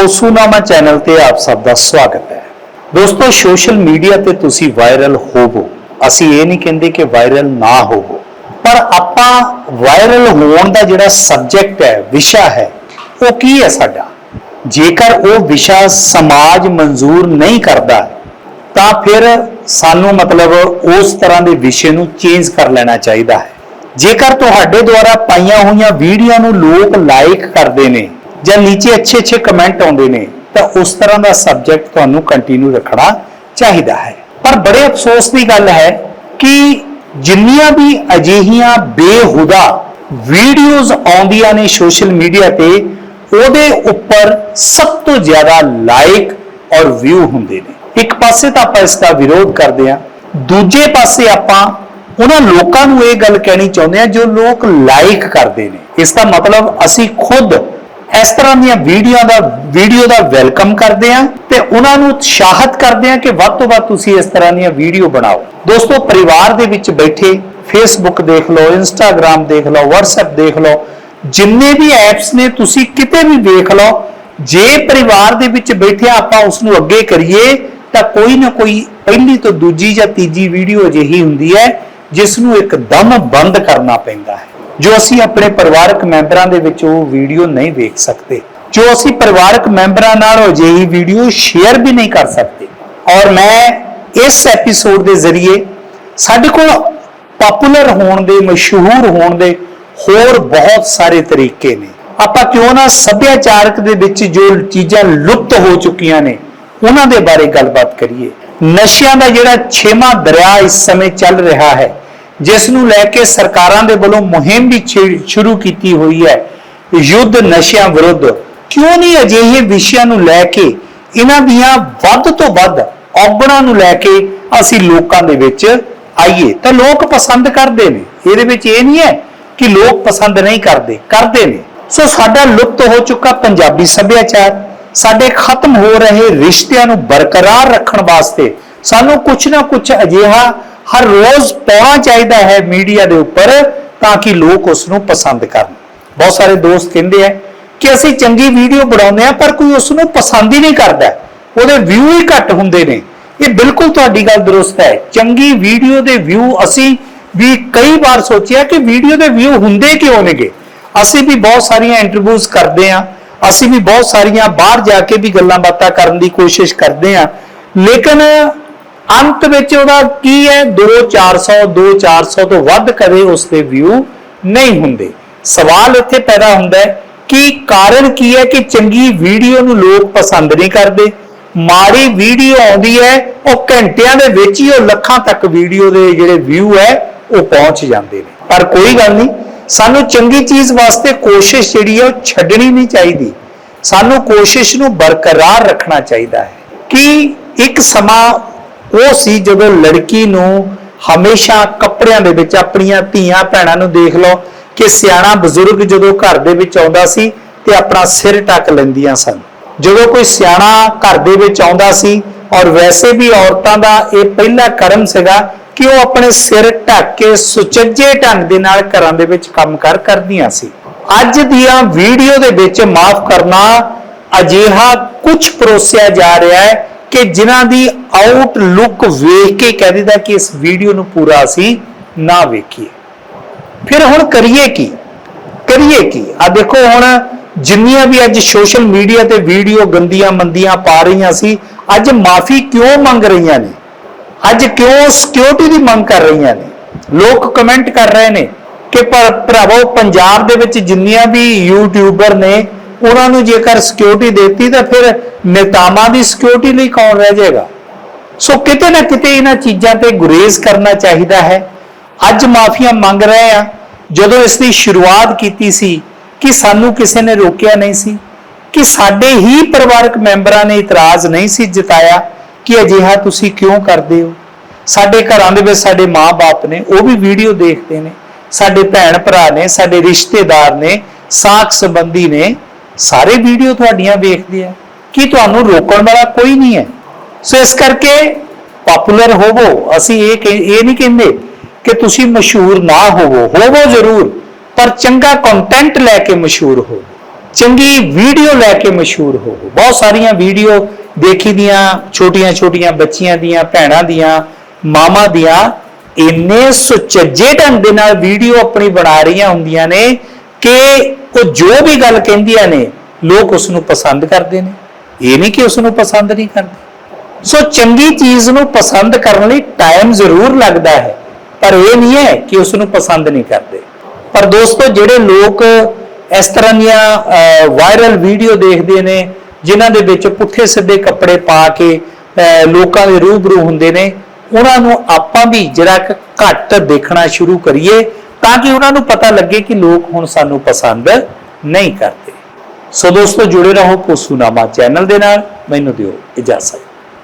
ਕੋਸੂਨਾਮਾ channel ਤੇ ਆਪ ਸਭ ਦਾ ਸਵਾਗਤ ਹੈ। ਦੋਸਤੋ, ਸੋਸ਼ਲ ਮੀਡੀਆ ਤੇ ਤੁਸੀਂ ਵਾਇਰਲ ਹੋਵੋ। ਅਸੀਂ ਇਹ ਨਹੀਂ ਕਹਿੰਦੇ ਕਿ ਵਾਇਰਲ ਨਾ ਹੋਵੋ। ਪਰ ਆਪਾਂ ਵਾਇਰਲ ਹੋਣ ਦਾ ਜਿਹੜਾ ਸਬਜੈਕਟ ਹੈ, ਵਿਸ਼ਾ ਹੈ, ਉਹ ਕੀ ਹੈ ਸਾਡਾ? ਜੇਕਰ ਉਹ ਵਿਸ਼ਾ ਸਮਾਜ ਮਨਜ਼ੂਰ ਨਹੀਂ ਕਰਦਾ, ਤਾਂ ਫਿਰ ਸਾਨੂੰ ਮਤਲਬ ਉਸ ਤਰ੍ਹਾਂ ਦੇ ਵਿਸ਼ੇ ਨੂੰ ਚੇਂਜ ਕਰ ਲੈਣਾ ਚਾਹੀਦਾ ਹੈ। ਜੇਕਰ ਤੁਹਾਡੇ ਦੁਆਰਾ ਪਾਈਆਂ ਹੋਈਆਂ ਵੀਡੀਓ ਨੂੰ ਲੋਕ ਲਾਈਕ ਕਰਦੇ ਨੇ ਜਾਂ ਨੀਚੇ ਅੱਛੇ ਅੱਛੇ ਕਮੈਂਟ ਆਉਂਦੇ ਨੇ, ਤਾਂ ਉਸ ਤਰ੍ਹਾਂ ਦਾ ਸਬਜੈਕਟ ਤੁਹਾਨੂੰ ਕੰਟੀਨਿਊ ਰੱਖਣਾ ਚਾਹੀਦਾ ਹੈ। ਪਰ ਬੜੇ ਅਫਸੋਸ ਦੀ ਗੱਲ ਹੈ ਕਿ ਜਿੰਨੀਆਂ ਵੀ ਅਜਿਹੀਆਂ ਬੇਹੁਦਾ ਵੀਡੀਓਜ਼ ਆਉਂਦੀਆਂ ਨੇ ਸੋਸ਼ਲ ਮੀਡੀਆ ਤੇ, ਉਹਦੇ ਉੱਪਰ ਸਭ ਤੋਂ ਜ਼ਿਆਦਾ ਲਾਈਕ ਔਰ ਵਿਊ ਹੁੰਦੇ ਨੇ। ਇੱਕ ਪਾਸੇ ਤਾਂ ਆਪਾਂ ਇਸ ਦਾ ਵਿਰੋਧ ਕਰਦੇ ਹਾਂ, ਦੂਜੇ ਪਾਸੇ ਆਪਾਂ ਉਹਨਾਂ ਲੋਕਾਂ ਨੂੰ ਇਹ ਗੱਲ ਕਹਿਣੀ ਚਾਹੁੰਦੇ ਹਾਂ ਜੋ ਲੋਕ ਲਾਈਕ ਕਰਦੇ ਨੇ। ਇਸ ਦਾ ਮਤਲਬ ਅਸੀਂ ਖੁਦ ਇਸ ਤਰ੍ਹਾਂ ਦੀਆਂ ਵੀਡੀਓ ਦਾ ਵੀਡੀਓ ਦਾ ਵੈਲਕਮ ਕਰਦੇ ਹਾਂ ਤੇ ਉਹਨਾਂ ਨੂੰ ਉਤਸ਼ਾਹਿਤ ਕਰਦੇ ਹਾਂ ਕਿ ਵੱਧ ਤੋਂ ਵੱਧ ਤੁਸੀਂ ਇਸ ਤਰ੍ਹਾਂ ਦੀਆਂ ਵੀਡੀਓ ਬਣਾਓ। ਦੋਸਤੋ, ਪਰਿਵਾਰ ਦੇ ਵਿੱਚ ਬੈਠੇ ਫੇਸਬੁੱਕ ਦੇਖ ਲਓ ਇੰਸਟਾਗ੍ਰam ਦੇਖ ਲਓ, WhatsApp ਦੇਖ ਲਓ, ਜਿੰਨੇ ਵੀ ਐਪਸ ਨੇ ਤੁਸੀਂ ਕਿਤੇ ਵੀ ਦੇਖ ਲਓ, ਜੇ ਪਰਿਵਾਰ ਦੇ ਵਿੱਚ ਬੈਠਿਆ ਆਪਾਂ ਉਸ ਨੂੰ ਅੱਗੇ ਕਰੀਏ, ਤਾਂ ਕੋਈ ਨਾ ਕੋਈ ਪਹਿਲੀ ਤੋਂ ਦੂਜੀ ਜਾਂ ਤੀਜੀ ਵੀਡੀਓ ਅਜਿਹੀ ਹੁੰਦੀ ਹੈ ਜਿਸ ਨੂੰ ਇੱਕ ਦਮ ਬੰਦ ਕਰਨਾ ਪੈਂਦਾ ਹੈ। ਜੋ ਅਸੀਂ ਆਪਣੇ ਪਰਿਵਾਰਕ ਮੈਂਬਰਾਂ ਦੇ ਵਿੱਚ ਉਹ ਵੀਡੀਓ ਨਹੀਂ ਵੇਖ ਸਕਦੇ, ਜੋ ਅਸੀਂ ਪਰਿਵਾਰਕ ਮੈਂਬਰਾਂ ਨਾਲ ਅਜਿਹੀ ਵੀਡੀਓ ਸ਼ੇਅਰ ਵੀ ਨਹੀਂ ਕਰ ਸਕਦੇ। ਔਰ ਮੈਂ ਇਸ ਐਪੀਸੋਡ ਦੇ ਜ਼ਰੀਏ ਸਾਡੇ ਕੋਲ ਪਪੂਲਰ ਹੋਣ ਦੇ, ਮਸ਼ਹੂਰ ਹੋਣ ਦੇ ਹੋਰ ਬਹੁਤ ਸਾਰੇ ਤਰੀਕੇ ਨੇ। ਆਪਾਂ ਕਿਉਂ ਨਾ ਸੱਭਿਆਚਾਰਕ ਦੇ ਵਿੱਚ ਜੋ ਚੀਜ਼ਾਂ ਲੁਪਤ ਹੋ ਚੁੱਕੀਆਂ ਨੇ, ਉਹਨਾਂ ਦੇ ਬਾਰੇ ਗੱਲਬਾਤ ਕਰੀਏ। ਨਸ਼ਿਆਂ ਦਾ ਜਿਹੜਾ ਛੇਵਾਂ ਦਰਿਆ ਇਸ ਸਮੇਂ ਚੱਲ ਰਿਹਾ ਹੈ ਜਿਸ ਨੂੰ ਲੈ ਕੇ ਸਰਕਾਰਾਂ ਦੇ ਵੱਲੋਂ ਮੁਹਿੰਮ ਵੀ ਸ਼ੁਰੂ ਕੀਤੀ ਹੋਈ ਹੈ, ਯੁੱਧ ਨਸ਼ਿਆਂ ਵਿਰੁੱਧ। ਕਿਉਂ ਨਹੀਂ ਅਜਿਹੇ ਵਿਸ਼ਿਆਂ ਨੂੰ ਲੈ ਕੇ ਇਹਨਾਂ ਦੀਆਂ ਵੱਧ ਤੋਂ ਵੱਧ ਔਗਣਾਂ ਨੂੰ ਲੈ ਕੇ ਅਸੀਂ ਲੋਕਾਂ ਦੇ ਵਿੱਚ ਆਈਏ? ਤਾਂ ਲੋਕ ਪਸੰਦ ਕਰਦੇ ਨੇ। ਇਹਦੇ ਵਿੱਚ ਇਹ ਨਹੀਂ ਹੈ ਕਿ ਲੋਕ ਪਸੰਦ ਨਹੀਂ ਕਰਦੇ ਕਰਦੇ ਨੇ। ਸੋ ਸਾਡਾ ਲੁਪਤ ਹੋ ਚੁੱਕਾ ਪੰਜਾਬੀ ਸੱਭਿਆਚਾਰ। ਸਾਡੇ ਖਤਮ ਹੋ ਰਹੇ ਰਿਸ਼ਤਿਆਂ ਨੂੰ ਬਰਕਰਾਰ ਰੱਖਣ ਵਾਸਤੇ ਸਾਨੂੰ ਕੁਝ ਨਾ ਕੁਝ ਅਜਿਹਾ ਹਰ ਰੋਜ਼ ਪਾਉਣਾ ਚਾਹੀਦਾ ਹੈ ਮੀਡੀਆ ਦੇ ਉੱਪਰ ਤਾਂ ਕਿ ਲੋਕ ਉਸ ਨੂੰ ਪਸੰਦ ਕਰਨ। ਬਹੁਤ ਸਾਰੇ ਦੋਸਤ ਕਹਿੰਦੇ ਆ ਕਿ ਅਸੀਂ ਚੰਗੀ ਵੀਡੀਓ ਬਣਾਉਂਦੇ ਆ ਪਰ ਕੋਈ ਉਸ ਨੂੰ ਪਸੰਦ ਹੀ ਨਹੀਂ ਕਰਦਾ। ਉਹਦੇ ਵਿਊ ਹੀ ਘੱਟ ਹੁੰਦੇ ਨੇ। ਇਹ ਬਿਲਕੁਲ ਤੁਹਾਡੀ ਗੱਲ ਦਰੁਸਤ ਹੈ। ਚੰਗੀ ਵੀਡੀਓ ਦੇ ਵਿਊ ਅਸੀਂ ਵੀ ਕਈ ਵਾਰ ਸੋਚਿਆ ਕਿ ਵੀਡੀਓ ਦੇ ਵਿਊ ਹੁੰਦੇ ਕਿਉਂ ਨੇਗੇ? ਅਸੀਂ ਵੀ ਬਹੁਤ ਸਾਰੀਆਂ ਇੰਟਰਵਿਊਜ਼ ਕਰਦੇ ਆ ਅਸੀਂ ਵੀ ਬਹੁਤ ਸਾਰੀਆਂ ਬਾਹਰ ਜਾ ਕੇ ਵੀ ਗੱਲਾਂ ਬਾਤਾਂ ਕਰਨ ਦੀ ਕੋਸ਼ਿਸ਼ ਕਰਦੇ ਆ ਲੇਕਿਨ ਅੰਤ ਵਿੱਚ ਉਹਦਾ ਕੀ ਹੈ? 2 400 2 400 ਤੋਂ ਵੱਧ ਕਦੇ ਉਸ ਦੇ ਵਿਊ ਨਹੀਂ ਹੁੰਦੇ। ਸਵਾਲ ਇੱਥੇ ਪੈਦਾ ਹੁੰਦਾ ਹੈ ਕਿ ਕਾਰਨ ਕੀ ਹੈ ਕਿ ਚੰਗੀ ਵੀਡੀਓ ਨੂੰ ਲੋਕ ਪਸੰਦ ਨਹੀਂ ਕਰਦੇ? ਮਾੜੀ ਵੀਡੀਓ ਆਉਂਦੀ ਹੈ, ਉਹ ਘੰਟਿਆਂ ਦੇ ਵਿੱਚ ਹੀ ਉਹ ਲੱਖਾਂ ਤੱਕ ਵੀਡੀਓ ਦੇ ਜਿਹੜੇ ਵਿਊ ਹੈ, ਉਹ ਪਹੁੰਚ ਜਾਂਦੇ ਨੇ। ਪਰ ਕੋਈ ਗੱਲ ਨਹੀਂ, ਸਾਨੂੰ ਚੰਗੀ ਚੀਜ਼ ਵਾਸਤੇ ਕੋਸ਼ਿਸ਼ ਜਿਹੜੀ ਹੈ, ਉਹ ਛੱਡਣੀ ਨਹੀਂ ਚਾਹੀਦੀ। ਸਾਨੂੰ ਕੋਸ਼ਿਸ਼ ਨੂੰ ਬਰਕਰਾਰ ਰੱਖਣਾ ਚਾਹੀਦਾ ਹੈ ਕਿ ਇੱਕ ਸਮਾਂ ਉਹ ਸੀ ਜਦੋਂ ਲੜਕੀ ਨੂੰ ਹਮੇਸ਼ਾ ਕੱਪੜਿਆਂ ਦੇ ਵਿੱਚ ਆਪਣੀਆਂ ਧੀਆਂ ਭੈਣਾਂ ਨੂੰ ਦੇਖ ਲਓ ਕਿ ਸਿਆਣਾ ਬਜ਼ੁਰਗ ਜਦੋਂ ਘਰ ਦੇ ਵਿੱਚ ਆਉਂਦਾ ਸੀ ਤੇ ਆਪਣਾ ਸਿਰ ਢੱਕ ਲੈਂਦੀਆਂ ਸਨ। ਜਦੋਂ ਕੋਈ ਸਿਆਣਾ ਘਰ ਦੇ ਵਿੱਚ ਆਉਂਦਾ ਸੀ ਔਰ ਵੈਸੇ ਵੀ ਔਰਤਾਂ ਦਾ ਇਹ ਪਹਿਲਾ ਕਰਮ ਸੀਗਾ ਕਿ ਉਹ ਆਪਣੇ ਸਿਰ ਢੱਕ ਕੇ ਸੁਚੱਜੇ ਢੰਗ ਦੇ ਨਾਲ ਘਰਾਂ ਦੇ ਵਿੱਚ ਕੰਮਕਾਰ ਕਰਦੀਆਂ ਸੀ। ਅੱਜ ਦੀਆਂ ਵੀਡੀਓ ਦੇ ਵਿੱਚ ਮਾਫ ਕਰਨਾ ਅਜਿਹਾ ਕੁਝ ਪਰੋਸਿਆ ਜਾ ਰਿਹਾ ਹੈ ਕਿ ਜਿਨ੍ਹਾਂ ਦੀ ਆਊਟਲੁੱਕ ਵੇਖ ਕੇ ਕਹਿ ਦਿੰਦਾ ਕਿ ਇਸ ਵੀਡੀਓ ਨੂੰ ਪੂਰਾ ਅਸੀਂ ਨਾ ਵੇਖੀਏ। ਫਿਰ ਹੁਣ ਕਰੀਏ ਕੀ? ਕਰੀਏ ਕੀ? ਆ ਦੇਖੋ ਹੁਣ ਜਿੰਨੀਆਂ ਵੀ ਅੱਜ ਸੋਸ਼ਲ ਮੀਡੀਆ ਤੇ ਵੀਡੀਓ ਗੰਦੀਆਂ ਮੰਦੀਆਂ ਪਾ ਰਹੀਆਂ ਸੀ, ਅੱਜ ਮਾਫੀ ਕਿਉਂ ਮੰਗ ਰਹੀਆਂ ਨੇ? ਅੱਜ ਕਿਉਂ ਸਿਕਿਉਰਿਟੀ ਦੀ ਮੰਗ ਕਰ ਰਹੀਆਂ ਨੇ? ਲੋਕ ਕਮੈਂਟ ਕਰ ਰਹੇ ਨੇ ਕਿ ਪਰ ਭਰਾਵੋ, ਪੰਜਾਬ ਦੇ ਵਿੱਚ ਜਿੰਨੀਆਂ ਵੀ ਯੂਟਿਊਬਰ ਨੇ ਉਹਨਾਂ ਨੂੰ ਜੇਕਰ ਸਿਕਿਉਰਿਟੀ ਦਿੱਤੀ ਤਾਂ ਫਿਰ ਨੇਤਾਵਾਂ ਦੀ ਸਿਕਿਉਰਿਟੀ ਲਈ ਕੌਣ ਰਹਿ ਜਾਏਗਾ? ਸੋ ਕਿਤੇ ਨਾ ਕਿਤੇ ਇਹਨਾਂ ਚੀਜ਼ਾਂ ਤੇ ਗੁਰੇਜ਼ ਕਰਨਾ ਚਾਹੀਦਾ ਹੈ। ਅੱਜ ਮਾਫੀਆਂ ਮੰਗ ਰਹੇ ਆ, ਜਦੋਂ ਇਸ ਦੀ ਸ਼ੁਰੂਆਤ ਕੀਤੀ ਸੀ ਕਿ ਸਾਨੂੰ ਕਿਸੇ ਨੇ ਰੋਕਿਆ ਨਹੀਂ ਸੀ, ਕਿ ਸਾਡੇ ਹੀ ਪਰਿਵਾਰਕ ਮੈਂਬਰਾਂ ਨੇ ਇਤਰਾਜ਼ ਨਹੀਂ ਸੀ ਜਤਾਇਆ ਕਿ ਅਜਿਹਾ ਤੁਸੀਂ ਕਿਉਂ ਕਰਦੇ ਹੋ। ਸਾਡੇ ਘਰਾਂ ਦੇ ਵਿੱਚ ਸਾਡੇ ਮਾਪੇ ਨੇ, ਉਹ ਵੀ ਵੀਡੀਓ ਦੇਖਦੇ ਨੇ, ਸਾਡੇ ਭੈਣ ਭਰਾ ਨੇ, ਸਾਡੇ ਰਿਸ਼ਤੇਦਾਰ ਨੇ ਸਾਖ ਸੰਬੰਧੀ ਨੇ ਸਾਰੇ ਵੀਡੀਓ ਤੁਹਾਡੀਆਂ ਵੇਖਦੇ ਆ। ਕਿ ਤੁਹਾਨੂੰ ਰੋਕਣ ਵਾਲਾ ਕੋਈ ਨਹੀਂ ਹੈ? ਸੋ ਇਸ ਕਰਕੇ ਪਪੂਲਰ ਹੋਵੋ। ਅਸੀਂ ਇਹ ਕਹਿ- ਇਹ ਨਹੀਂ ਕਹਿੰਦੇ ਕਿ ਤੁਸੀਂ ਮਸ਼ਹੂਰ ਨਾ ਹੋਵੋ। ਹੋਵੋ ਜ਼ਰੂਰ, ਪਰ ਚੰਗਾ ਕੰਟੈਂਟ ਲੈ ਕੇ ਮਸ਼ਹੂਰ ਹੋਵੋ। ਚੰਗੀ ਵੀਡੀਓ ਲੈ ਕੇ ਮਸ਼ਹੂਰ ਹੋਵੋ। ਬਹੁਤ ਸਾਰੀਆਂ ਵੀਡੀਓ ਦੇਖੀ ਦੀਆਂ, ਛੋਟੀਆਂ ਛੋਟੀਆਂ ਬੱਚੀਆਂ ਦੀਆਂ, ਭੈਣਾਂ ਦੀਆਂ ਮਾਮਾ ਦੀਆਂ, ਇੰਨੇ ਸੁਚੱਜੇ ਢੰਗ ਦੇ ਨਾਲ ਵੀਡੀਓ ਆਪਣੀ ਬਣਾ ਰਹੀਆਂ ਹੁੰਦੀਆਂ ਨੇ ਕਿ ਉਹ ਜੋ ਵੀ ਗੱਲ ਕਹਿੰਦੀਆਂ ਨੇ, ਲੋਕ ਉਸ ਨੂੰ ਪਸੰਦ ਕਰਦੇ ਨੇ। ਇਹ ਨਹੀਂ ਕਿ ਉਸ ਨੂੰ ਪਸੰਦ ਨਹੀਂ ਕਰਦੇ। ਸੋ ਚੰਗੀ ਚੀਜ਼ ਨੂੰ ਪਸੰਦ ਕਰਨ ਲਈ ਟਾਈਮ ਜ਼ਰੂਰ ਲੱਗਦਾ ਹੈ, ਪਰ ਇਹ ਨਹੀਂ ਹੈ ਕਿ ਉਸ ਨੂੰ ਪਸੰਦ ਨਹੀਂ ਕਰਦੇ। ਪਰ ਦੋਸਤੋ, ਜਿਹੜੇ ਲੋਕ ਇਸ ਤਰ੍ਹਾਂ ਦੀਆਂ ਵਾਇਰਲ ਵੀਡੀਓ ਦੇਖਦੇ ਨੇ, ਜਿਨ੍ਹਾਂ ਦੇ ਵਿੱਚ ਪੁੱਠੇ ਸਿੱਧੇ ਕੱਪੜੇ ਪਾ ਕੇ ਲੋਕਾਂ ਦੇ ਰੂਬਰੂ ਹੁੰਦੇ ਨੇ, ਉਹਨਾਂ ਨੂੰ ਆਪਾਂ ਵੀ ਜਿਹੜਾ ਕਿ ਘੱਟ ਦੇਖਣਾ ਸ਼ੁਰੂ ਕਰੀਏ। ਤਾਂ ਕਿ ਉਹਨਾਂ ਨੂੰ ਪਤਾ ਲੱਗੇ ਕਿ ਲੋਕ ਹੁਣ ਸਾਨੂੰ ਪਸੰਦ ਨਹੀਂ ਕਰਦੇ। ਸੋ ਦੋਸਤੋ ਜੁੜੇ ਰਹੋ ਪੋਸੂਨਾਮਾ ਚੈਨਲ ਦੇ ਨਾਲ, ਮੈਨੂੰ ਦਿਓ ਇਜਾਜ਼ਤ।